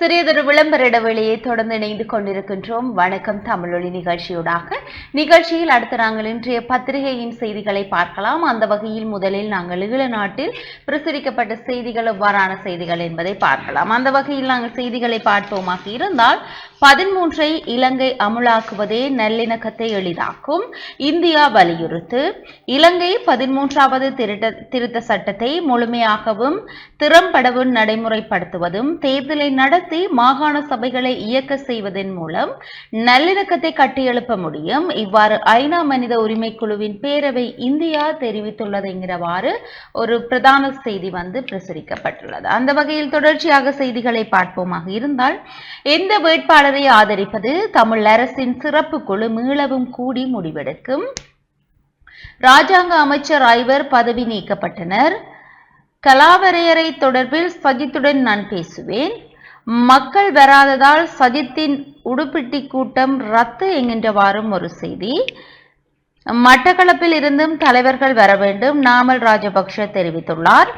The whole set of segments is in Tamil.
சிறியதொரு விளம்பர இடைவெளியை தொடர்ந்து இணைந்து கொண்டிருக்கின்றோம். வணக்கம். தமிழொலி நிகழ்ச்சியூடாக. நிகழ்ச்சியில் அடுத்து நாங்கள் இன்றைய பத்திரிகையின் செய்திகளை பார்க்கலாம். அந்த வகையில் முதலில் நாங்கள் ஈழ நாட்டில் பிரசுரிக்கப்பட்ட செய்திகள் எவ்வாறான செய்திகள் என்பதை பார்க்கலாம். அந்த வகையில் நாங்கள் செய்திகளை பார்ப்போமாக இருந்தால் பதிமூன்றை இலங்கை அமுலாக்குவதே நல்லிணக்கத்தை எளிதாக்கும். இந்தியா வலியுறுத்து. இலங்கை பதிமூன்றாவது திருத்த திருத்த சட்டத்தை முழுமையாகவும் திறம்படவும் நடைமுறைப்படுத்துவதும் தேர்தலை நடத்தி மாகாண சபைகளை இயக்க செய்வதன் மூலம் நல்லிணக்கத்தை கட்டியெழுப்ப முடியும். இவ்வாறு ஐநா மனித உரிமை குழுவின் பேரவை இந்தியா தெரிவித்துள்ளது என்கிறவாறு ஒரு பிரதான செய்தி வந்து பிரசுரிக்கப்பட்டுள்ளது. அந்த வகையில் தொடர்ச்சியாக செய்திகளை பார்ப்போமாக இருந்தால் எந்த வேட்பாளர் ஆதரிப்பது தமிழ் அரசின் சிறப்பு குழு மீளவும் கூடி முடிவெடுக்கும். ராஜாங்க அமைச்சர் ஐவர் பதவி நீக்கப்பட்டனர். கலாவரையறை தொடர்பில் சஜித்துடன் நான் பேசுவேன். மக்கள் வராததால் சஜித்தின் உடுப்பிட்டி கூட்டம் ரத்து என்கின்றவாறும் ஒரு செய்தி. மட்டக்களப்பில் இருந்தும் தலைவர்கள் வர வேண்டும். நாமல் ராஜபக்ஷ தெரிவித்துள்ளார்.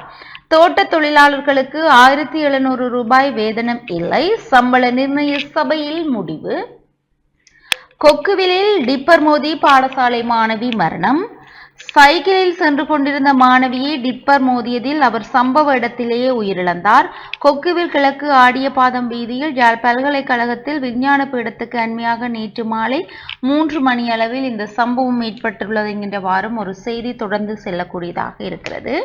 தோட்ட தொழிலாளர்களுக்கு ஆயிரத்தி எழுநூறு ரூபாய் வேதனம் இல்லை. சம்பள நிர்ணய சபையில் முடிவு. கொக்குவிலில் டிப்பர் மோதி பாடசாலை மாணவி மரணம். சைக்கிளில் சென்று கொண்டிருந்த மாணவியை டிப்பர் மோதியதில் அவர் சம்பவ இடத்திலேயே உயிரிழந்தார். கொக்குவில் கிழக்கு ஆடிய பாதம் வீதியில் யாழ் பல்கலைக்கழகத்தில் விஞ்ஞான பீடத்துக்கு அண்மையாக நேற்று மாலை மூன்று மணி அளவில் இந்த சம்பவம் ஏற்பட்டுள்ளது என்கின்றவாறும் ஒரு செய்தி தொடர்ந்து செல்லக்கூடியதாக இருக்கிறது.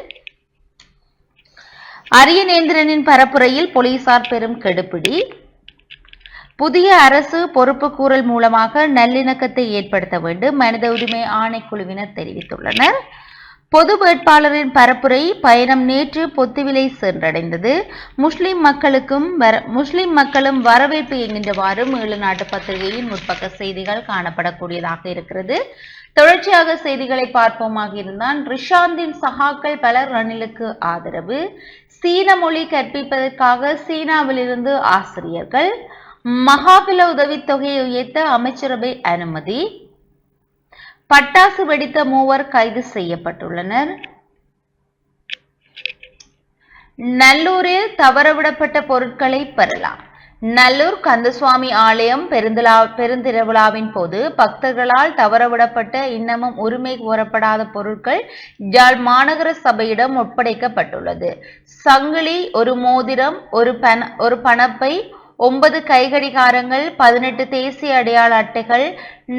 அரியநேந்திரனின் பரப்புரையில் போலீசார் பெரும் கெடுபிடி. புதிய அரசு பொறுப்பு கூறல் மூலமாக நல்லிணக்கத்தை ஏற்படுத்த வேண்டும் மனித உரிமை ஆணைக்குழுவினர் தெரிவித்துள்ளனர். பொது வேட்பாளரின் பரப்புரை பயணம் நேற்று பொத்துவிலை சென்றடைந்தது. முஸ்லிம் மக்களுக்கும் வர முஸ்லிம் மக்களும் வரவேற்பு என்கின்றவாறு ஏழு நாட்டு பத்திரிகையின் முற்பக்க செய்திகள் காணப்படக்கூடியதாக இருக்கிறது. தொடர்ச்சியாக செய்திகளை பார்ப்போமாக இருந்தால் ரிஷாந்தின் சகாக்கள் பலர் ரணிலுக்கு ஆதரவு. சீன மொழி கற்பிப்பதற்காக சீனாவிலிருந்து ஆசிரியர்கள் மகாபல உதவித்தொகையை உயர்த்த அமைச்சரவை அனுமதி. பட்டாசு வெடித்த மூவர் கைது செய்யப்பட்டுள்ளனர். நல்லூரில் தவறவிடப்பட்ட பொருட்களை பெறலாம். நல்லூர் கந்தசுவாமி ஆலயம் பெருந்திலா பெருந்திருவிழாவின் போது பக்தர்களால் தவறவிடப்பட்ட இன்னமும் உரிமை கோரப்படாத பொருட்கள் ஜாழ் மாநகர சபையிடம் ஒப்படைக்கப்பட்டுள்ளது. சங்கிலி ஒரு மோதிரம் ஒரு பண ஒரு பணப்பை ஒன்பது கைகடிகாரங்கள் பதினெட்டு தேசிய அடையாள அட்டைகள்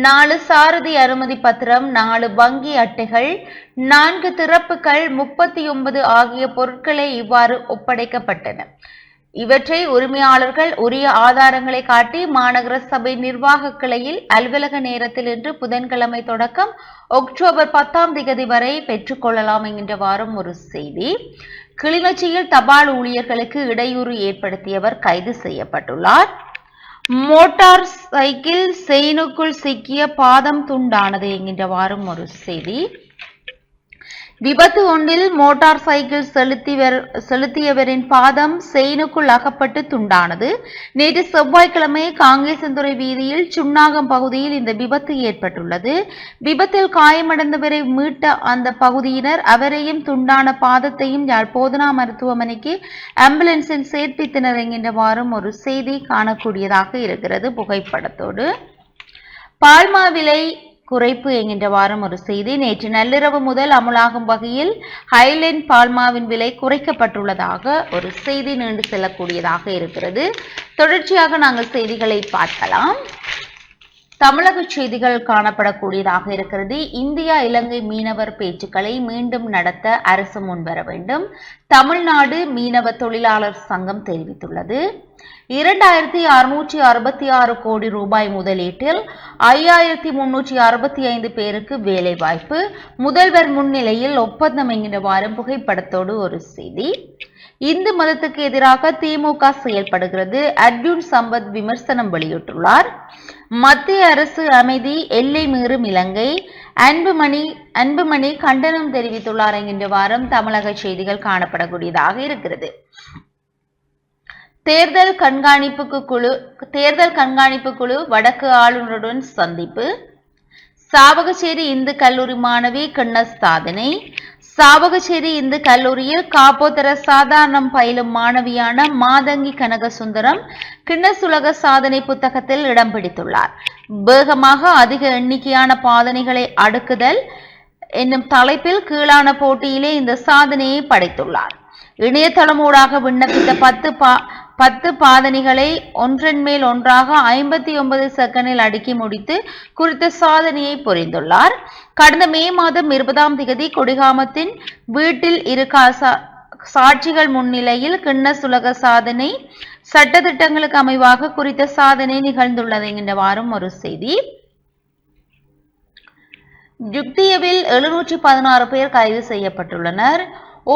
நாலு சாரதி அனுமதி பத்திரம் நாலு வங்கி அட்டைகள் நான்கு திறப்புகள் முப்பத்தி ஒன்பது ஆகிய பொருட்களை இவ்வாறு ஒப்படைக்கப்பட்டன. இவற்றை உரிமையாளர்கள் உரிய ஆதாரங்களை காட்டி மாநகர சபை நிர்வாக கிளையில் அலுவலக நேரத்தில் இன்று புதன்கிழமை தொடக்கம் அக்டோபர் பத்தாம் திகதி வரை பெற்றுக்கொள்ளலாம் என்கின்றவாறும் ஒரு செய்தி. கிளிநொச்சியில் தபால் ஊழியர்களுக்கு இடையூறு ஏற்படுத்தியவர் கைது செய்யப்பட்டுள்ளார். மோட்டார் சைக்கிள் செயினுக்குள் சிக்கிய பாதம் துண்டானது என்கின்றவாறும் ஒரு செய்தி. விபத்து ஒன்றில் மோட்டார் சைக்கிள் செலுத்திவர் செலுத்தியவரின் பாதம் செயினுக்குள் அகப்பட்டு துண்டானது. நேற்று செவ்வாய்க்கிழமை காங்கேசந்துறை வீதியில் சுண்ணாகம் பகுதியில் இந்த விபத்து ஏற்பட்டுள்ளது. விபத்தில் காயமடைந்தவரை மீட்ட அந்த பகுதியினர் அவரையும் துண்டான பாதத்தையும் யாழ் போதனா மருத்துவமனைக்கு ஆம்புலன்ஸில் சேர்ப்பித்தனர் என்கின்றவாறும் ஒரு செய்தி காணக்கூடியதாக இருக்கிறது புகைப்படத்தோடு. பால்மா குறைப்பு என்கின்ற வாரம் ஒரு செய்தி. நேற்று நள்ளிரவு முதல் அமுலாகும் வகையில் ஹைலைன் பால்மாவின் விலை குறைக்கப்பட்டுள்ளதாக ஒரு செய்தி நீண்டு செல்லக்கூடியதாக இருக்கிறது. தொடர்ச்சியாக நாங்கள் செய்திகளை பார்க்கலாம். தமிழக செய்திகள் காணப்படக்கூடியதாக இருக்கிறது. இந்தியா இலங்கை மீனவர் பேச்சுக்களை மீண்டும் நடத்த அரசு முன்வர வேண்டும். தமிழ்நாடு மீனவ தொழிலாளர் சங்கம் தெரிவித்துள்ளது. இரண்டாயிரத்தி அறுநூற்றி அறுபத்தி ஆறு கோடி ரூபாய் முதலீட்டில் ஐயாயிரத்தி முன்னூற்றி அறுபத்தி ஐந்து பேருக்கு வேலை வாய்ப்பு முதல்வர் முன்னிலையில் ஒப்பந்தம் என்கிறவாறு புகைப்படத்தோடு ஒரு செய்தி. இந்து மதத்துக்கு எதிராக திமுக செயல்படுகிறது. அர்ஜுன் சம்பத் விமர்சனம் வெளியிட்டுள்ளார். மத்திய அரசு அமைதி எல்லை மீறும் இலங்கை. அன்புமணி அன்புமணி கண்டனம் தெரிவித்துள்ளார் என்கின்ற வாரம் தமிழக செய்திகள் காணப்படக்கூடியதாக இருக்கிறது. தேர்தல் கண்காணிப்புக்கு குழு தேர்தல் கண்காணிப்பு குழு வடக்கு ஆளுநருடன் சந்திப்பு. சாவகச்சேரி இந்து கல்லூரி மாணவி கிண்ண சாதனை சாவகச்சேரி இந்து கல்லூரியில் காப்போதர சாதாரணம் பயிலும் மாணவியான மாதங்கி கனகசுந்தரம் கின்னசுலக சாதனை புத்தகத்தில் இடம் பிடித்துள்ளார். வேகமாக அதிக எண்ணிக்கையான பாதனைகளை அடுக்குதல் என்னும் தலைப்பில் கீழான போட்டியிலே இந்த சாதனையை படைத்துள்ளார். இணையதளமூடாக விண்ணப்பித்த பத்து பா பத்து பாதணிகளை ஒன்றன் மேல் ஒன்றாக ஐம்பத்தி ஒன்பது செகண்டில் அடுக்கி முடித்து குறித்த சாதனையை புரிந்துள்ளார். கடந்த மே மாதம் இருபதாம் திகதி கொடிகாமத்தின் வீட்டில் இரு சாட்சிகள் முன்னிலையில் கின்னஸ் உலக சாதனை சட்டதிட்டங்களுக்கு அமைவாக குறித்த சாதனை நிகழ்ந்துள்ளது என்கின்றவாறும் ஒரு செய்தி. ஜுக்தியவில் எழுநூற்றி பதினாறு பேர் கைது செய்யப்பட்டுள்ளனர்.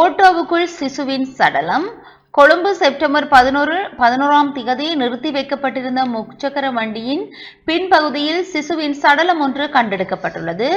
ஓட்டோவுக்குள் சிசுவின் சடலம் கொழும்பு செப்டம்பர் பதினோரு பதினோராம் திகதி நிறுத்தி வைக்கப்பட்டிருந்த முச்சக்கர வண்டியின் பின்பகுதியில் சிசுவின் சடலம் ஒன்று கண்டெடுக்கப்பட்டுள்ளது.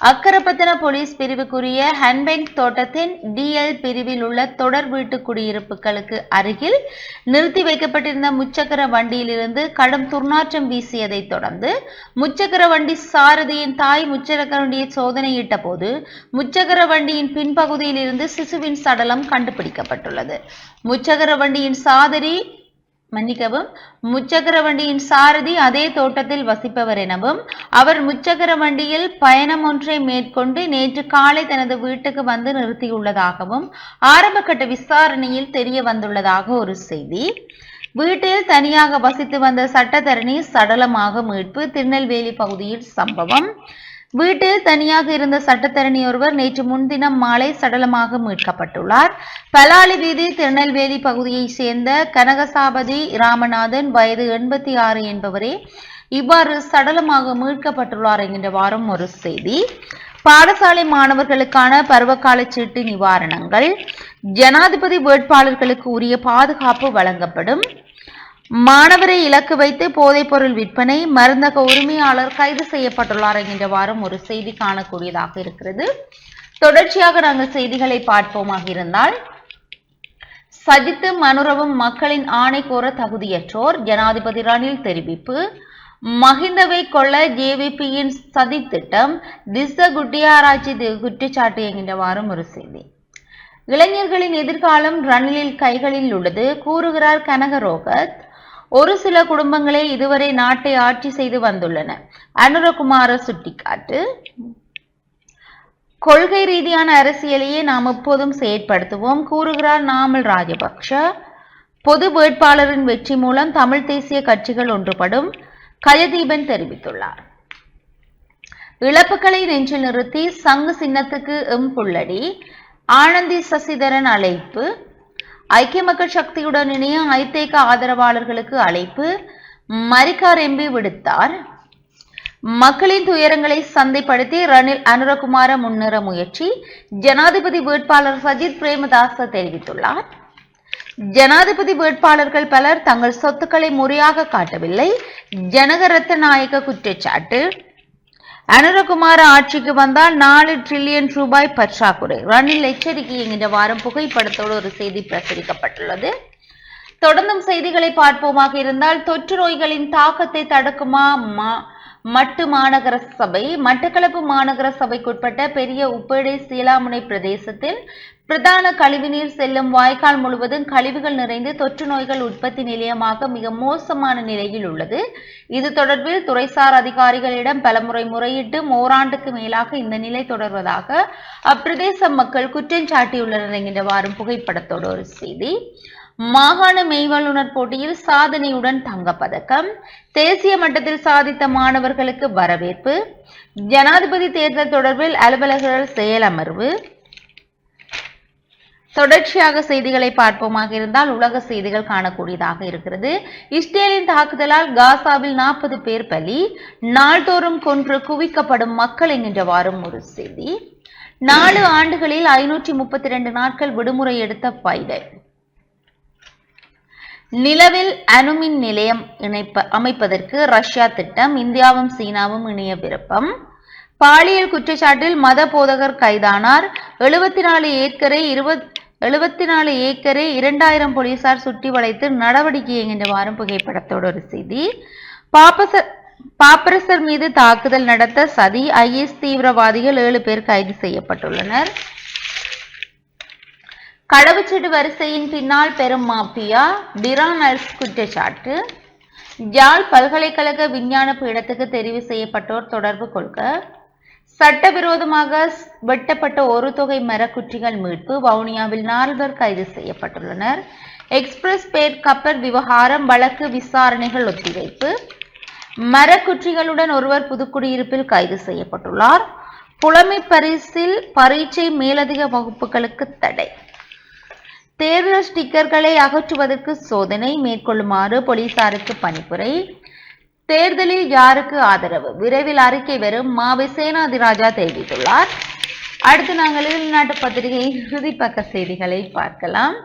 அக்கரப்பத்தன போலீஸ் பிரிவுக்குரிய ஹன்பெங் தோட்டத்தின் டிஎல் பிரிவில் உள்ள தொடர் வீட்டு குடியிருப்புகளுக்கு அருகில் நிறுத்தி வைக்கப்பட்டிருந்த முச்சக்கர வண்டியிலிருந்து கடும் துர்நாற்றம் வீசியதைத் தொடர்ந்து முச்சக்கர வண்டி சாரதியின் தாய் முச்சக்கர வண்டியை சோதனையிட்ட போது முச்சக்கர வண்டியின் பின்பகுதியில் இருந்து சிசுவின் சடலம் கண்டுபிடிக்கப்பட்டுள்ளது. முச்சக்கர வண்டியின் சாதரி மன்னிக்கவும். முச்சக்கர வண்டியின் சாரதி அதே தோட்டத்தில் வசிப்பவர் எனவும் அவர் முச்சக்கர வண்டியில் பயணம் ஒன்றை மேற்கொண்டு நேற்று காலை தனது வீட்டுக்கு வந்து நிறுத்தியுள்ளதாகவும் ஆரம்பகட்ட விசாரணையில் தெரிய வந்துள்ளதாக ஒரு செய்தி. வீட்டில் தனியாக வசித்து வந்த சட்டத்தரணி சடலமாக மீட்பு திருநெல்வேலி பகுதியில் சம்பவம். வீட்டில் தனியாக இருந்த சட்டத்தரணி ஒருவர் நேற்று முன்தினம் மாலை சடலமாக மீட்கப்பட்டுள்ளார். பலாலி வீதி திருநெல்வேலி பகுதியைச் சேர்ந்த கனகசாபதி ராமநாதன் வயது எண்பத்தி ஆறு என்பவரே இவ்வாறு சடலமாக மீட்கப்பட்டுள்ளார் என்கின்ற வாரம் ஒரு செய்தி. பாடசாலை மாணவர்களுக்கான பருவகால சீட்டு நிவாரணங்கள். ஜனாதிபதி வேட்பாளர்களுக்கு உரிய பாதுகாப்பு வழங்கப்படும். மாணவரை இலக்கு வைத்து போதைப்பொருள் விற்பனை மருந்தக உரிமையாளர் கைது செய்யப்பட்டுள்ளார் என்கின்ற வாரம் ஒரு செய்தி காணக்கூடியதாக இருக்கிறது. தொடர்ச்சியாக நாங்கள் செய்திகளை பார்ப்போமாக இருந்தால் சஜித்து மனுரவும் மக்களின் ஆணை கோர தகுதியற்றோர் ஜனாதிபதி ரணில் தெரிவிப்பு மஹிந்தவை கொள்ள ஜேவிபியின் சதி திட்டம் திச குட்டியாராய்ச்சி குற்றச்சாட்டு குற்றச்சாட்டு என்கின்றவாறும் ஒரு செய்தி. இளைஞர்களின் எதிர்காலம் ரணிலில் கைகளில் உள்ளது கூறுகிறார் கனக ரோகத் ஒரு சில குடும்பங்களே இதுவரை நாட்டை ஆட்சி செய்து வந்துள்ளன. அனுரகுமார சுட்டிக்காட்டு. கொள்கை ரீதியான அரசியலையே நாம் எப்போதும் செயற்படுத்துவோம் கூறுகிறார் நாமல் ராஜபக்ஷ. பொது வேட்பாளரின் வெற்றி மூலம் தமிழ் தேசிய கட்சிகள் ஒன்றுபடும் கயதீபன் தெரிவித்துள்ளார். இழப்புகளை நெஞ்சில் நிறுத்தி சங்கு சின்னத்துக்கு எம் புள்ளடி ஆனந்தி சசிதரன் அழைப்பு ஐக்கிய மக்கள் சக்தியுடன் இணைய ஐதேக ஆதரவாளர்களுக்கு அழைப்பு. மரிக்கார் எம்பி விடுத்தார். மக்களின் துயரங்களை சந்தைப்படுத்தி ரணில் அனுரகுமார முன்னேற முயற்சி. ஜனாதிபதி வேட்பாளர் சஜித் பிரேமதாச தெரிவித்துள்ளார். ஜனாதிபதி வேட்பாளர்கள் பலர் தங்கள் சொத்துக்களை முறையாக காட்டவில்லை. ஜனகரத்த நாயக்க குற்றச்சாட்டு. அனுரகுமார ஆட்சிக்கு வந்தால் நாலு டிரில்லியன் ரூபாய் பற்றாக்குறை. ரணில் எச்சரிக்கை என்கின்ற வாரம் புகைப்படத்தோடு ஒரு செய்தி பிரசுரிக்கப்பட்டுள்ளது. தொடர்ந்தும் செய்திகளை பார்ப்போமாக இருந்தால் தொற்று நோய்களின் தாக்கத்தை தடுக்குமா? மா- மட்டு மாநகர சபை மட்டக்களப்பு மாநகர சபைக்குட்பட்ட பெரிய உப்பேடை சீலாமுனை பிரதேசத்தில் பிரதான கழிவுநீர் செல்லும் வாய்க்கால் முழுவதும் கழிவுகள் நிறைந்து தொற்று நோய்கள் உற்பத்தி நிலையமாக மிக மோசமான நிலையில் உள்ளது. இது தொடர்பில் துறைசார் அதிகாரிகளிடம் பலமுறை முறையிட்டு ஓராண்டுக்கு மேலாக இந்த நிலை தொடர்வதாக அப்பிரதேச மக்கள் குற்றம் சாட்டியுள்ளனர் என்கின்ற வாரும் புகைப்படத்தோடு ஒரு செய்தி. மாகாண மெய்வல்லுநர் போட்டியில் சாதனையுடன் தங்கப்பதக்கம். தேசிய மட்டத்தில் சாதித்த மாணவர்களுக்கு வரவேற்பு. ஜனாதிபதி தேர்தல் தொடர்பில் அலுவலர்கள் செயலமர்வு தொடர்ச்சியாக செய்திகளை பார்ப்போமாக இருந்தால் உலக செய்திகள் காணக்கூடியதாக இருக்கிறது. இஸ்ரேலின் தாக்குதலால் காசாவில் நாற்பது பேர் பலி. நாள்தோறும் கொன்று குவிக்கப்படும் மக்கள் என்கின்றவாறும் ஒரு செய்தி. நாலு ஆண்டுகளில் ஐநூற்றி முப்பத்தி ரெண்டு நாட்கள் விடுமுறை எடுத்த பைடன். நிலவில் அணுமின் நிலையம் இணைப்ப அமைப்பதற்கு ரஷ்யா திட்டம் இந்தியாவும் சீனாவும் இணைய விருப்பம். பாலியல் குற்றச்சாட்டில் மத போதகர் கைதானார். எழுபத்தி நாலு ஏக்கரை இருபத் எழுபத்தி நாலு ஏக்கரை இரண்டாயிரம் போலீசார் சுற்றி வளைத்து நடவடிக்கை என்கின்ற வாரம் புகைப்படத்தோடு ஒரு செய்தி. பாப்பசர் பாப்பரசர் மீது தாக்குதல் நடத்த சதி ஐஎஸ் தீவிரவாதிகள் ஏழு பேர் கைது செய்யப்பட்டுள்ளனர். கடவுச்செடு வரிசையின் பின்னால் பெரும் மாபியா டிரானல்ஸ் குற்றச்சாட்டு. யாழ் பல்கலைக்கழக விஞ்ஞான பீடத்துக்கு தெரிவு செய்யப்பட்டோர் தொடர்பு கொள்க. சட்டவிரோதமாக வெட்டப்பட்ட ஒரு தொகை மரக்குற்றிகள் மீட்பு வவுனியாவில் நால்வர் கைது செய்யப்பட்டுள்ளனர். எக்ஸ்பிரஸ் பேர் கப்பர் விவகாரம் வழக்கு விசாரணைகள் ஒத்திவைப்பு. மரக்குற்றிகளுடன் ஒருவர் புதுக்குடியிருப்பில் கைது செய்யப்பட்டுள்ளார். புலமை பரிசில் பரீட்சை மேலதிக வகுப்புகளுக்கு தடை. தேர்தல் ஸ்டிக்கர்களை அகற்றுவதற்கு சோதனை மேற்கொள்ளுமாறு போலீசாருக்கு பணிப்புரை. தேர்தலில் யாருக்கு ஆதரவு? விரைவில் அறிக்கை வரும் மாவை சேனாதிராஜா தெரிவித்துள்ளார். அடுத்து நாங்கள் வெளிநாட்டு பத்திரிகையின் இறுதிப்பக்க செய்திகளை பார்க்கலாம்.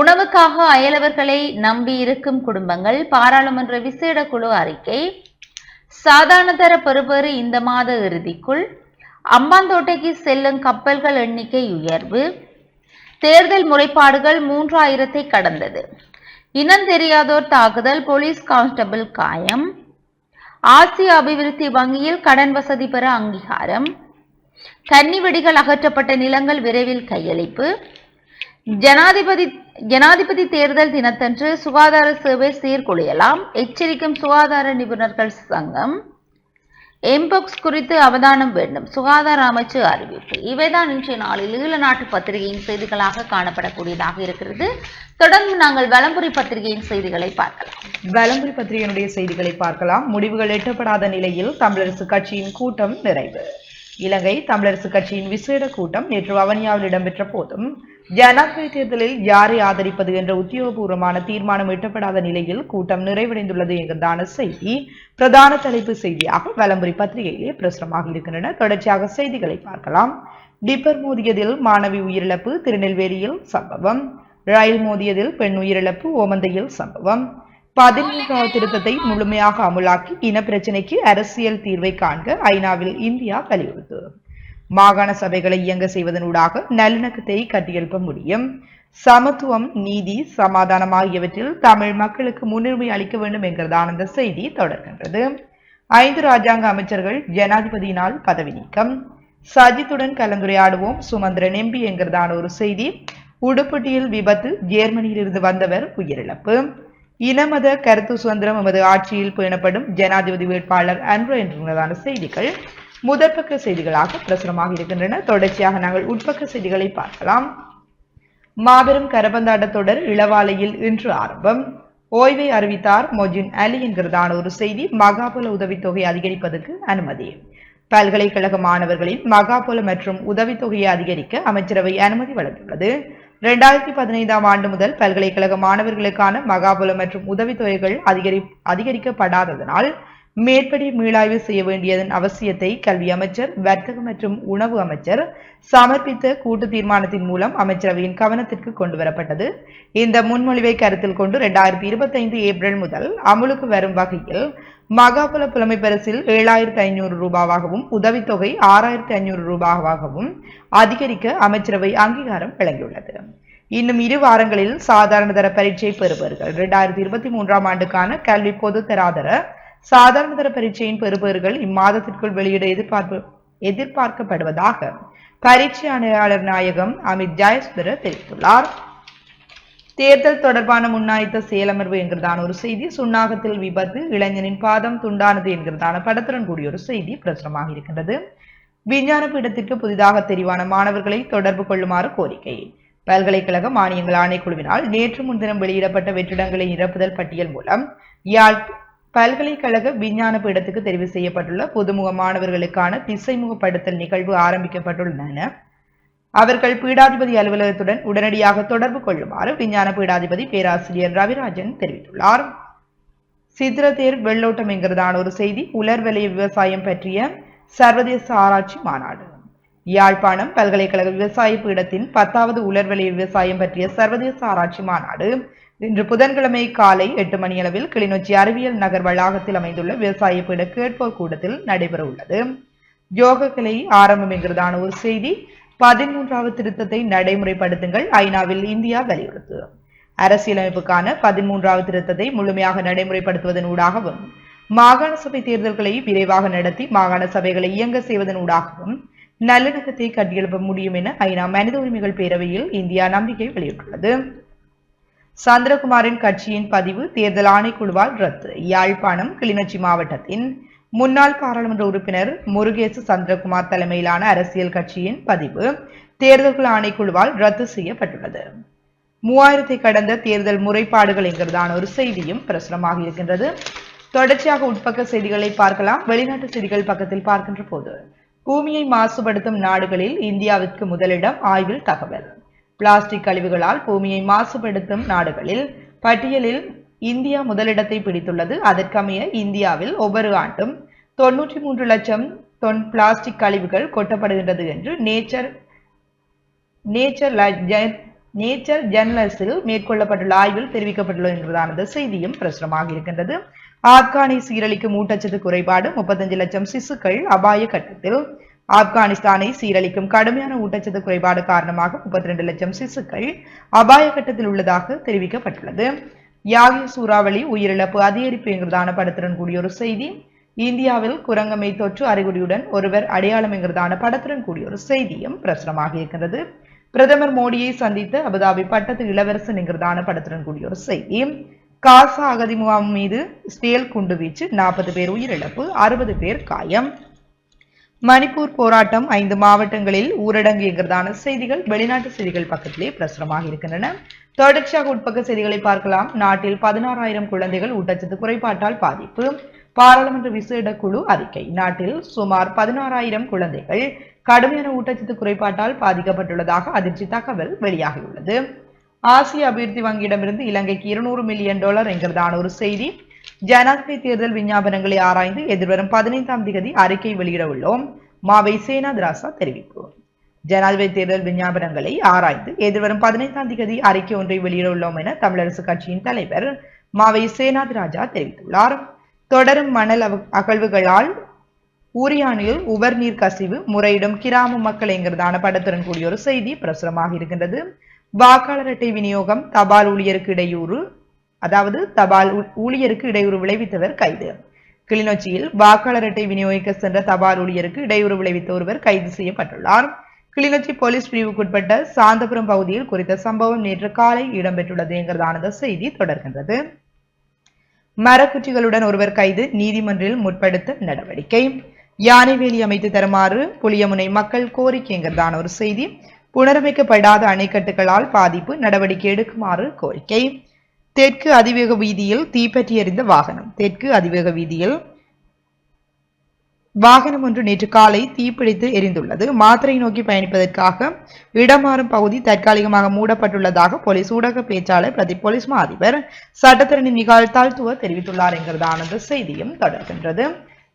உணவுக்காக அயலவர்களை நம்பி இருக்கும் குடும்பங்கள் பாராளுமன்ற விசேட குழு அறிக்கை. சாதாரணதர பெறுபேறு இந்த மாத இறுதிக்குள். அம்பாந்தோட்டைக்கு செல்லும் கப்பல்கள் எண்ணிக்கை உயர்வு. தேர்தல் முறைப்பாடுகள் மூன்றாயிரத்தை கடந்தது. இனம் தெரியாதோர் தாக்குதல் போலீஸ் கான்ஸ்டபிள் காயம். ஆசிய அபிவிருத்தி வங்கியில் கடன் வசதி பெற அங்கீகாரம். கன்னி வெடிகள் அகற்றப்பட்ட நிலங்கள் விரைவில் கையளிப்பு. ஜனாதிபதி ஜனாதிபதி தேர்தல் தினத்தன்று சுகாதார சேவை சீர்குலையலாம். எச்சரிக்கும் சுகாதார நிபுணர்கள் சங்கம். எம்பாக்ஸ் குறித்து அவதானம் வேண்டும். சுகாதார அமைச்சு அறிவிப்பு. இவைதான் இன்றைய நாளில் ஈழ நாட்டு பத்திரிகையின் செய்திகளாக காணப்படக்கூடியதாக இருக்கிறது. தொடர்ந்து நாங்கள் வலம்புரி பத்திரிகையின் செய்திகளை பார்க்கலாம். வலம்புரி பத்திரிகையினுடைய செய்திகளை பார்க்கலாம். முடிவுகள் எட்டப்படாத நிலையில் தமிழரசு கட்சியின் கூட்டம் நிறைவு. இலங்கை தமிழரசு கட்சியின் விசேட கூட்டம் நேற்று வவனியாவில் இடம்பெற்ற போதும் ஜனாதிபதி தேர்தலில் யாரை ஆதரிப்பது என்ற உத்தியோகபூர்வமான தீர்மானம் எட்டப்படாத நிலையில் கூட்டம் நிறைவடைந்துள்ளது என்கிறதான செய்தி பிரதான தலைப்பு செய்தியாக வலம்புரி பத்திரிகையிலே பிரசுரமாக இருக்கின்றன. தொடர்ச்சியாக செய்திகளை பார்க்கலாம். டிப்பர் மோதியதில் மாணவி உயிரிழப்பு திருநெல்வேலியில் சம்பவம். ரயில் மோதியதில் பெண் உயிரிழப்பு ஓமந்தையில் சம்பவம். பதிமூன்றாவது திருத்தத்தை முழுமையாக அமுலாக்கி இன பிரச்சினைக்கு அரசியல் தீர்வை காண்க ஐநாவில் இந்தியா வலியுறுத்து. மாகாண சபைகளை இயங்க செய்வதனூடாக நல்லிணக்கத்தை கட்டியெழுப்ப முடியும். சமத்துவம் நீதி சமாதானம் ஆகியவற்றில் தமிழ் மக்களுக்கு முன்னுரிமை அளிக்க வேண்டும் என்கிறதான அந்த செய்தி தொடர்கின்றது. ஐந்து ராஜாங்க அமைச்சர்கள் ஜனாதிபதியினால் பதவி நீக்கம். சஜித்துடன் கலந்துரையாடுவோம் சுமந்திரன் எம்பி என்கிறதான ஒரு செய்தி. உடுப்பட்டியில் விபத்து ஜேர்மனியிலிருந்து வந்தவர் உயிரிழப்பு. இனமத கருத்து சுதந்திரம் எமது ஆட்சியில் பேணப்படும் ஜனாதிபதி வேட்பாளர் அன்று என்கிறதான செய்திகள். முதற்பக்க செய்திகளாக பிரசுரமாக இருக்கின்றன. தொடர்ச்சியாக நாங்கள் உட்பக்க செய்திகளை பார்க்கலாம். மாபெரும் கரபந்தாட்ட தொடர் இளவாலையில் இன்று ஆரம்பம். ஓய்வை அறிவித்தார் மொஜின் அலி என்கிறதான ஒரு செய்தி. மகாபல உதவித்தொகை அதிகரிப்பதற்கு அனுமதி. பல்கலைக்கழக மாணவர்களின் மகாபல மற்றும் உதவித்தொகையை அதிகரிக்க அமைச்சரவை அனுமதி வழங்கியுள்ளது. இரண்டாயிரத்தி பதினைந்தாம் ஆண்டு முதல் பல்கலைக்கழக மாணவர்களுக்கான மகாபலம் மற்றும் உதவித்தொகைகள் அதிகரி அதிகரிக்கப்படாததனால் மேற்படி மீளாய்வு செய்ய வேண்டியதன் அவசியத்தை கல்வி அமைச்சர் வர்த்தக மற்றும் உணவு அமைச்சர் சமர்ப்பித்த கூட்டு தீர்மானத்தின் மூலம் அமைச்சரவையின் கவனத்திற்கு கொண்டு வரப்பட்டது இந்த முன்மொழிவை கருத்தில் கொண்டு இரண்டாயிரத்தி இருபத்தி ஐந்து ஏப்ரல் முதல் அமுலுக்கு வரும் வகையில் மகாபல புலமை பரிசில் ஏழாயிரத்தி ஐநூறு ரூபாவாகவும் உதவித்தொகை ஆறாயிரத்தி ஐநூறு ரூபாவாகவும் அதிகரிக்க அமைச்சரவை அங்கீகாரம் வழங்கியுள்ளது. இன்னும் இரு வாரங்களில் சாதாரண தர பரீட்சை பெறுபவர்கள் இரண்டாயிரத்தி இருபத்தி மூன்றாம் ஆண்டுக்கான கல்வி பொது தராதர சாதாரண தர பரீட்சையின் பெறுபவர்கள் இம்மாதத்திற்குள் வெளியிட எதிர்பார்ப்பு எதிர்பார்க்கப்படுவதாக பரீட்சை ஆணையாளர் நாயகம் அமித் ஜாயஸ்வர தெரிவித்துள்ளார். தேர்தல் தொடர்பான முன்னாய்த்த செயலமர்வு என்கிறதான ஒரு செய்தி சுண்ணாகத்தில் விபத்து இளைஞனின் பாதம் துண்டானது என்கிறதான படத்துடன் கூடிய ஒரு செய்தி பிரசுரமாக இருக்கின்றது. விஞ்ஞான பீடத்திற்கு புதிதாக தெரிவான மாணவர்களை தொடர்பு கொள்ளுமாறு கோரிக்கை. பல்கலைக்கழக மானியங்கள் ஆணைக்குழுவினால் நேற்று முன்தினம் வெளியிடப்பட்ட வெற்றிடங்களை நிரப்புதல் பட்டியல் மூலம் யாழ் பல்கலைக்கழக விஞ்ஞான பீடத்துக்கு தெரிவு செய்யப்பட்டுள்ள புதுமுக மாணவர்களுக்கான திசைமுகப்படுத்தல் நிகழ்வு ஆரம்பிக்கப்பட்டுள்ளன. அவர்கள் பீடாதிபதி அலுவலகத்துடன் உடனடியாக தொடர்பு கொள்ளுமாறு விஞ்ஞான பீடாதிபதி பேராசிரியர் ரவிராஜன் தெரிவித்துள்ளார். சித்திரத்தேர் வெள்ளோட்டம் என்கிறதான ஒரு செய்தி உலர் விலை விவசாயம் பற்றிய சர்வதேச ஆராய்ச்சி மாநாடு. யாழ்ப்பாணம் பல்கலைக்கழக விவசாய பீடத்தின் பத்தாவது உலர் விலை விவசாயம் பற்றிய சர்வதேச ஆராய்ச்சி மாநாடு இன்று புதன்கிழமை காலை எட்டு மணியளவில் கிளிநொச்சி அறிவியல் நகர் வளாகத்தில் அமைந்துள்ள விவசாய பீட கேட்போர் கூட்டத்தில் நடைபெற உள்ளது யோக கலை ஆரம்பம் என்கிறதான ஒரு செய்தி பதிமூன்றாவது திருத்தத்தை நடைமுறைப்படுத்துங்கள் ஐநாவில் இந்தியா வலியுறுத்து. அரசியலமைப்புக்கான பதிமூன்றாவது திருத்தத்தை முழுமையாக நடைமுறைப்படுத்துவதன் ஊடாகவும் மாகாண சபை தேர்தல்களை விரைவாக நடத்தி மாகாண சபைகளை இயங்க செய்வதன் ஊடாகவும் நல்லிணக்கத்தை கட்டியெழுப்ப முடியும் என ஐநா மனித உரிமைகள் பேரவையில் இந்தியா நம்பிக்கை வெளியிட்டுள்ளது. சந்திரகுமாரின் கட்சியின் பதிவு தேர்தல் ஆணைக்குழுவால் ரத்து. யாழ்ப்பாணம் கிளிநொச்சி மாவட்டத்தின் முன்னாள் பாராளுமன்ற உறுப்பினர் முருகேசு சந்திரகுமார் தலைமையிலான அரசியல் கட்சியின் பதிவு. தேர்தல்கள் ஆணைக்குழுவால் ரத்து செய்யப்பட்டுள்ளது. மூவாயிரத்தை கடந்த தேர்தல் முறைப்பாடுகள் என்கிறதான ஒரு செய்தியும் பிரசுரமாக இருக்கின்றது. தொடர்ச்சியாக உட்பக்க செய்திகளை பார்க்கலாம். வெளிநாட்டு செய்திகள் பக்கத்தில் பார்க்கின்ற போது பூமியை மாசுபடுத்தும் நாடுகளில் இந்தியாவிற்கு முதலிடம் ஆய்வில் தகவல். பிளாஸ்டிக் கழிவுகளால் பூமியை மாசுபடுத்தும் நாடுகளில் பட்டியலில் இந்தியா முதலிடத்தை பிடித்துள்ளது. அதற்கமைய இந்தியாவில் ஒவ்வொரு ஆண்டும் தொன்னூற்றி மூன்று லட்சம் தொன் பிளாஸ்டிக் கழிவுகள் கொட்டப்படுகின்றது என்று நேச்சர் நேச்சர் நேச்சர் ஜர்னல்ஸில் மேற்கொள்ளப்பட்டுள்ள ஆய்வில் தெரிவிக்கப்பட்டுள்ளது என்பதான இந்த செய்தியும் பிரசுரமாக இருக்கின்றது. ஆப்கானை சீரழிக்கும் ஊட்டச்சத்து குறைபாடு முப்பத்தஞ்சு லட்சம் சிசுக்கள் அபாய கட்டத்தில். ஆப்கானிஸ்தானை சீரழிக்கும் கடுமையான ஊட்டச்சத்து குறைபாடு காரணமாக 32 லட்சம் சிசுக்கள் அபாய கட்டத்தில் உள்ளதாக தெரிவிக்கப்பட்டுள்ளது. யாகி சூறாவளி உயிரிழப்பு அதிகரிப்பு என்கிறதான படத்துடன் கூடிய ஒரு செய்தி. இந்தியாவில் குரங்கமை தொற்று அறிகுறியுடன் ஒருவர் அடையாளம் என்கிறதான படத்துடன் கூடிய ஒரு செய்தியும் பிரசுரமாக இருக்கின்றது. பிரதமர் மோடியை சந்தித்து அபுதாபி பட்டத்து இளவரசன் என்கிறதான படத்துடன் கூடிய ஒரு செய்தி. காசா அகதி முகாம் மீது ஸ்டேல் குண்டு வீச்சு நாற்பது பேர் உயிரிழப்பு அறுபது பேர் காயம். மணிப்பூர் போராட்டம் ஐந்து மாவட்டங்களில் ஊரடங்கு என்கிறதான செய்திகள் வெளிநாட்டு செய்திகள் பக்கத்திலே பிரசுரமாக இருக்கின்றன. தொடர்ச்சியாக உட்பக்க செய்திகளை பார்க்கலாம். நாட்டில் பதினாறாயிரம் குழந்தைகள் ஊட்டச்சத்து குறைபாட்டால் பாதிப்பு. பாராளுமன்ற விசேட குழு அறிக்கை. நாட்டில் சுமார் பதினாறாயிரம் குழந்தைகள் கடுமையான ஊட்டச்சத்து குறைபாட்டால் பாதிக்கப்பட்டுள்ளதாக அதிர்ச்சி தகவல் வெளியாகியுள்ளது. ஆசிய அபிவிருத்தி வங்கியிடமிருந்து இலங்கைக்கு இருநூறு மில்லியன் டாலர் என்கிறதான ஒரு செய்தி. ஜனாதிபதி தேர்தல் விஞ்ஞாபனங்களை ஆராய்ந்து எதிர்வரும் பதினைந்தாம் தேதி அறிக்கை வெளியிட உள்ளோம் மாவை சேனாதிராசா தெரிவிப்பு. ஜனாதிபதி தேர்தல் விஞ்ஞாபனங்களை ஆராய்ந்து எதிர்வரும் பதினைந்தாம் தேதி அறிக்கை ஒன்றை வெளியிட உள்ளோம் என தமிழரசு கட்சியின் தலைவர் மாவை சேனாத் ராஜா தெரிவித்துள்ளார். தொடரும் மணல் அகழ்வுகளால் ஊரியானில் உவர்நீர் கசிவு முறையிடும் கிராம மக்கள் என்கிறதான படத்துடன் கூடிய ஒரு செய்தி பிரசுரமாக இருக்கின்றது. வாக்காளர் அட்டை விநியோகம் தபால் ஊழியருக்கு இடையூறு அதாவது தபால் ஊழியருக்கு இடையூறு விளைவித்தவர் கைது. கிளிநொச்சியில் வாக்காளர் அட்டை விநியோகிக்க சென்ற தபால் ஊழியருக்கு இடையூறு விளைவித்த ஒருவர் கைது செய்யப்பட்டுள்ளார். கிளிநொச்சி போலீஸ் பிரிவுக்குட்பட்ட சாந்தபுரம் பகுதியில் குறித்த சம்பவம் நேற்று காலை இடம்பெற்றுள்ளது என்கிறதான செய்தி தொடர்கின்றது. மரக்குற்றிகளுடன் ஒருவர் கைது நீதிமன்றில் முற்படுத்த நடவடிக்கை. யானை வேலி அமைத்து தருமாறு புளியமுனை மக்கள் கோரிக்கைங்கிறதான ஒரு செய்தி. புனரமைக்கப்படாத அணைக்கட்டுகளால் பாதிப்பு நடவடிக்கை எடுக்குமாறு கோரிக்கை. தெற்கு அதிவேக வீதியில் தீப்பற்றி எறிந்த வாகனம். தெற்கு அதிவேக வீதியில் வாகனம் ஒன்று நேற்று காலை தீப்பிடித்து எரிந்துள்ளது. மாத்திரை நோக்கி பயணிப்பதற்காக இடமாறும் பகுதி தற்காலிகமாக மூடப்பட்டுள்ளதாக போலீஸ் ஊடக பேச்சாளர் பிரதி போலீஸ் மா அதிபர் சட்டத்திறனி நிகால் தெரிவித்துள்ளார் என்கிறதான செய்தியும் தொடர்கின்றது.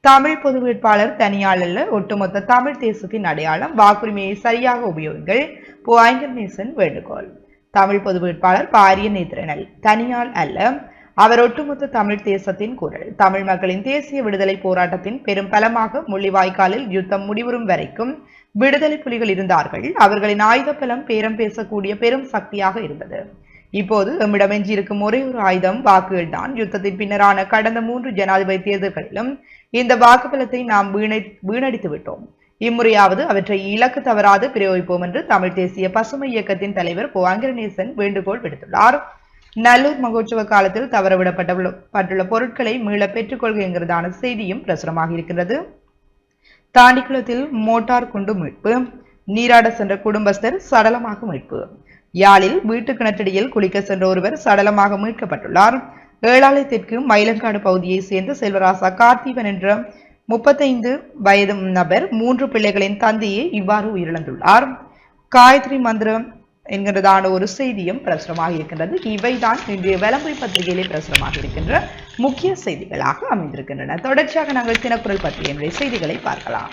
தமிழ் பொது வேட்பாளர் தனியாள் அல்ல ஒட்டுமொத்த தமிழ் தேசத்தின் அடையாளம் வாக்குரிமையை சரியாக உபயோகிங்கள் போ ஐங்கர்நேசன் வேண்டுகோள். தமிழ் பொது வேட்பாளர் பாரிய நேத்திரனல் தனியாள் அல்ல. அவர் ஒட்டுமொத்த தமிழ் தேசத்தின் குரல். தமிழ் மக்களின் தேசிய விடுதலை போராட்டத்தின் பெரும் பலமாக முள்ளிவாய்க்காலில் யுத்தம் முடிவுறும் வரைக்கும் விடுதலை புலிகள் இருந்தார்கள். அவர்களின் ஆயுத பலம் பேரம் பேசக்கூடிய பெரும் சக்தியாக இருந்தது. இப்போது எம்மிடம் எஞ்சியிருக்கும் ஒரே ஒரு ஆயுதம் வாக்குகள் தான் யுத்தத்தின் பின்னரான கடந்த மூன்று ஜனாதிபதி தேர்தல்களிலும் இந்த வாக்குப்பலத்தை நாம் வீணை வீணடித்து விட்டோம். இம்முறையாவது அவற்றை இலக்கு தவறாது பிரயோகிப்போம் என்று தமிழ் தேசிய பசுமை இயக்கத்தின் தலைவர் போ. அங்கிரநேசன் வேண்டுகோள் விடுத்துள்ளார். நல்லூர் மகோற்சவ காலத்தில் தவறவிடப்பட்டுள்ள பட்டுள்ள பொருட்களை மீள பெற்றுக்கொள்கிறதான செய்தியும் பிரசுரமாக இருக்கிறது தாண்டிக்குளத்தில் மோட்டார் குண்டு மீட்பு நீராட சென்ற குடும்பஸ்தர் சடலமாக மீட்பு யாழில் வீட்டு கிணற்றடியில் குளிக்க சென்ற ஒருவர் சடலமாக மீட்கப்பட்டுள்ளார். ஏழாலயத்திற்கு மயிலங்காடு பகுதியைச் சேர்ந்த செல்வராசா கார்த்திவன் என்ற முப்பத்தைந்து வயது நபர் மூன்று பிள்ளைகளின் தந்தையே இவ்வாறு உயிரிழந்துள்ளார். காயத்ரி மந்திரம் என்கிறதான ஒரு செய்தியும் பிரசுரமாக இருக்கின்றது. இவைதான் இன்றைய விளம்பர பத்திரிகையிலே பிரசுரமாக இருக்கின்ற முக்கிய செய்திகளாக அமைந்திருக்கின்றன. தொடர்ச்சியாக நாங்கள் தினக்குரல் பத்திரிகையினுடைய செய்திகளை பார்க்கலாம்.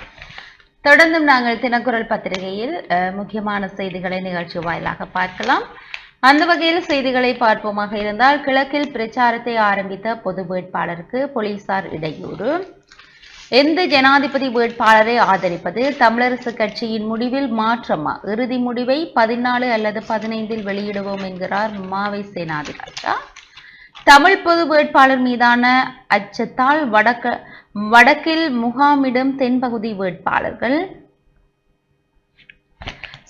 தொடர்ந்தும் நாங்கள் தினக்குரல் பத்திரிகையில் அஹ், முக்கியமான செய்திகளை நிகழ்ச்சி வாயிலாக பார்க்கலாம். அந்த வகையில் செய்திகளை பார்ப்போமாக இருந்தால் கிழக்கில் பிரச்சாரத்தை ஆரம்பித்த பொது வேட்பாளருக்கு போலீசார் இடையூறு. எந்த ஜனாதிபதி வேட்பாளரை ஆதரிப்பது தமிழரசு கட்சியின் முடிவில் மாற்றமா? இறுதி முடிவை பதினாலு அல்லது பதினைந்தில் வெளியிடுவோம் என்கிறார் மாவை சேனாதிராஜா தமிழ் பொது வேட்பாளர் மீதான அச்சத்தால் வடக்க வடக்கில் முகாமிடும் தென்பகுதி வேட்பாளர்கள்.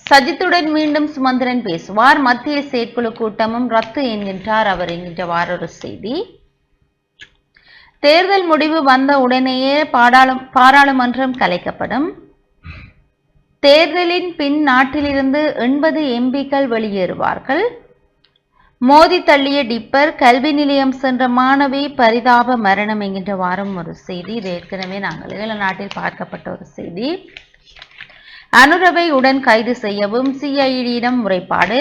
சஜித்துடன் மீண்டும் சுமந்திரன் பேசுவார். மத்திய செயற்குழு கூட்டமும் ரத்து என்கின்றார். அவர் என்கின்றவாறு ஒரு செய்தி. தேர்தல் முடிவு வந்த உடனேயே பாடாளும் பாராளுமன்றம் கலைக்கப்படும். தேர்தலின் பின் நாட்டிலிருந்து எண்பது எம்பிக்கள் வெளியேறுவார்கள். மோதி தள்ளிய டிப்பர் கல்வி நிலையம் சென்ற மாணவி பரிதாப மரணம் என்கின்ற வாரம் ஒரு செய்தி. இது ஏற்கனவே நாங்கள் நாட்டில் பார்க்கப்பட்ட ஒரு செய்தி. அனுரவை உடன் கைது செய்யவும் சிஐடியிடம் முறைப்பாடு.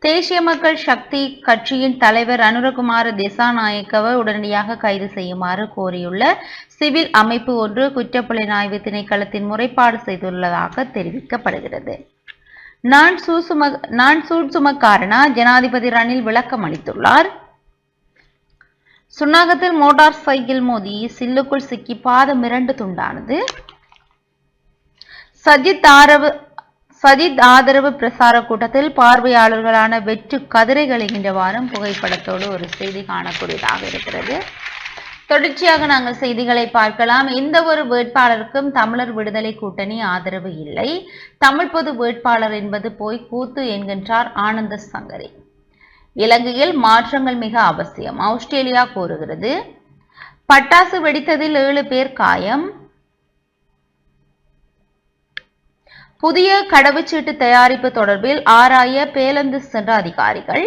தேசிய மக்கள் சக்தி கட்சியின் தலைவர் அனுரகுமார திசாநாயக்கவை உடனடியாக கைது செய்யுமாறு கோரியுள்ள சிவில் அமைப்பு ஒன்று குற்றப்புலனாய்வு திணைக்களத்தின் முறைப்பாடு செய்துள்ளதாக தெரிவிக்கப்படுகிறது. நான் சூசும நான் சூட்சுமக்காரனா ஜனாதிபதி ரணில் விளக்கம் அளித்துள்ளார். சுன்னாகத்தில் மோட்டார் சைக்கிள் மோதி சில்லுக்குள் சிக்கி பாதம் இரண்டு துண்டானது. சஜித் ஆரவு சஜித் ஆதரவு பிரசார கூட்டத்தில் பார்வையாளர்களான வெற்று கதிரைகள் இந்த வாரம் புகைப்படத்தோடு ஒரு செய்தி காணக்கூடியதாக இருக்கிறது. தொடர்ச்சியாக நாங்கள் செய்திகளை பார்க்கலாம். எந்த ஒரு வேட்பாளருக்கும் தமிழர் விடுதலை கூட்டணி ஆதரவு இல்லை. தமிழ் பொது வேட்பாளர் என்பது போய் கூத்து என்கின்றார் ஆனந்த சங்கரி. இலங்கையில் மாற்றங்கள் மிக அவசியம் ஆஸ்திரேலியா கூறுகிறது பட்டாசு வெடித்ததில் ஏழு பேர் காயம். புதிய கடவுச்சீட்டு தயாரிப்பு தொடர்பில் ஆராய பேலந்து சென்ற அதிகாரிகள்.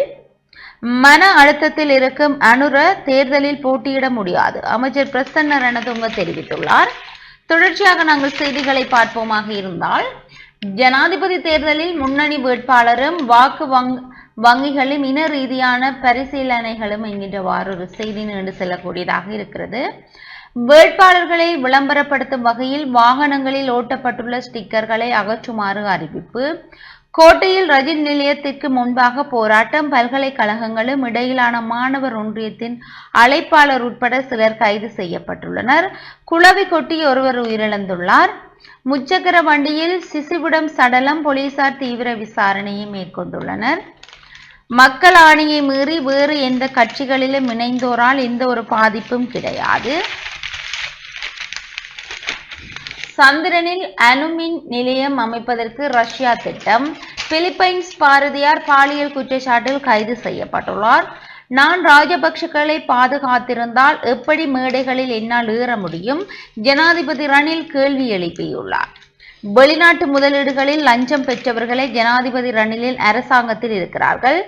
மன அழுத்தத்தில் இருக்கும் அனுர தேர்தலில் போட்டியிட முடியாது. அமைச்சர் பிரசன்ன ரணதுங்க தெரிவித்துள்ளார். தொடர்ச்சியாக நாங்கள் செய்திகளை பார்ப்போமாக இருந்தால் ஜனாதிபதி தேர்தலில் முன்னணி வேட்பாளரும் வாக்கு வங் வங்கிகளும் இன ரீதியான பரிசீலனைகளும் என்கின்றவாறு ஒரு செய்தி நீண்டு செல்லக்கூடியதாக இருக்கிறது. வேட்பாளர்களை விளம்பரப்படுத்தும் வகையில் வாகனங்களில் ஓட்டப்பட்டுள்ள ஸ்டிக்கர்களை அகற்றுமாறு அறிவிப்பு. கோட்டையில் ரஜினி நிலையத்திற்கு முன்பாக போராட்டம். பல்கலைக்கழகங்களும் இடையிலான மாணவர் ஒன்றியத்தின் அழைப்பாளர் உட்பட சிலர் கைது செய்யப்பட்டுள்ளனர். குளவி கொட்டி ஒருவர் உயிரிழந்துள்ளார். முச்சக்கர வண்டியில் சிசுவிடம் சடலம் போலீசார் தீவிர விசாரணையை மேற்கொண்டுள்ளனர். மக்கள் ஆணையை மீறி வேறு எந்த கட்சிகளிலும் இணைந்தோரால் எந்த ஒரு பாதிப்பும் கிடையாது. சந்திரனில் அணுமின் நிலையம் அமைப்பதற்கு ரஷ்யா திட்டம். பிலிப்பைன்ஸ் பாரதியார் பாலியல் குற்றச்சாட்டில் கைது செய்யப்பட்டுள்ளார். நான் ராஜபக்ஷக்களை பாதுகாத்திருந்தால் எப்படி மேடைகளில் என்னால் ஏற முடியும்? ஜனாதிபதி ரணில் கேள்வி எழுப்பியுள்ளார். வெளிநாட்டு முதலீடுகளில் லஞ்சம் பெற்றவர்களே ஜனாதிபதி ரணிலின் அரசாங்கத்தில் இருக்கிறார்கள்.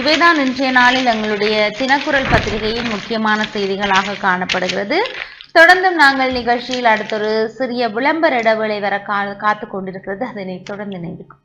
இவைதான் இன்றைய நாளில் எங்களுடைய தினக்குரல் பத்திரிகையின் முக்கியமான செய்திகளாக காணப்படுகிறது. தொடர்ந்தும் நாங்கள் நிகழ்ச்சியில் அடுத்தொரு சிறிய விளம்பர இடைவேளை வர கா காத்து கொண்டிருக்கிறது. அதனை தொடர்ந்து நினைவுக்கும்